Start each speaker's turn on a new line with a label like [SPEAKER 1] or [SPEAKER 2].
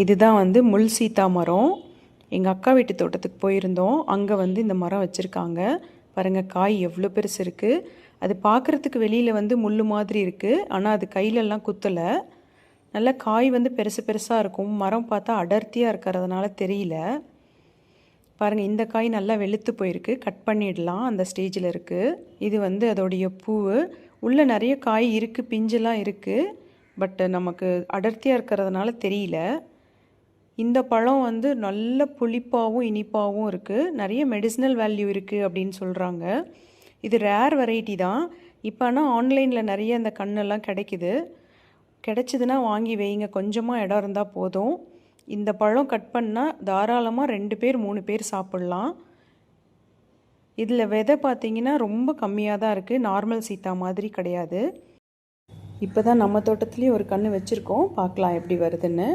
[SPEAKER 1] இதுதான் வந்து முள் சீத்தா மரம். எங்கள் அக்கா வீட்டு தோட்டத்துக்கு போயிருந்தோம். அங்கே வந்து இந்த மரம் வச்சுருக்காங்க. பாருங்கள் காய் எவ்வளோ பெருசு இருக்குது அது பார்க்குறதுக்கு வெளியில் வந்து முள் மாதிரி இருக்குது ஆனால் அது கையிலெல்லாம் குத்தலை. நல்லா காய் வந்து பெருசு பெருசாக இருக்கும். மரம் பார்த்தா அடர்த்தியாக இருக்கிறதுனால தெரியல. பாருங்கள் இந்த காய் நல்லா வெளுத்து போயிருக்கு. கட் பண்ணிடலாம். அந்த ஸ்டேஜில் இருக்குது இது வந்து அதோடைய பூவு. உள்ளே நிறைய காய் இருக்குது பிஞ்செல்லாம் இருக்குது பட் நமக்கு அடர்த்தியாக இருக்கிறதுனால தெரியல. இந்த பழம் வந்து நல்ல புளிப்பாகவும் இனிப்பாகவும் இருக்குது நிறைய மெடிசினல் வேல்யூ இருக்குது அப்படின்னு சொல்கிறாங்க இது ரேர் வெரைட்டி தான். இப்போ ஆனால் ஆன்லைனில் நிறைய இந்த கண்ணெல்லாம் கிடைக்குது. கிடைச்சிதுன்னா வாங்கி வைங்க. கொஞ்சமாக இடம் இருந்தால் போதும். இந்த பழம் கட் பண்ணால் தாராளமாக ரெண்டு பேர் மூணு பேர் சாப்பிட்லாம். இதில் விதை பார்த்தீங்கன்னா ரொம்ப கம்மியாக தான் இருக்குது நார்மல் சீத்தா மாதிரி கிடையாது. இப்போ தான் நம்ம தோட்டத்துலேயும் ஒரு கன்று வச்சுருக்கோம். பார்க்கலாம் எப்படி வருதுன்னு.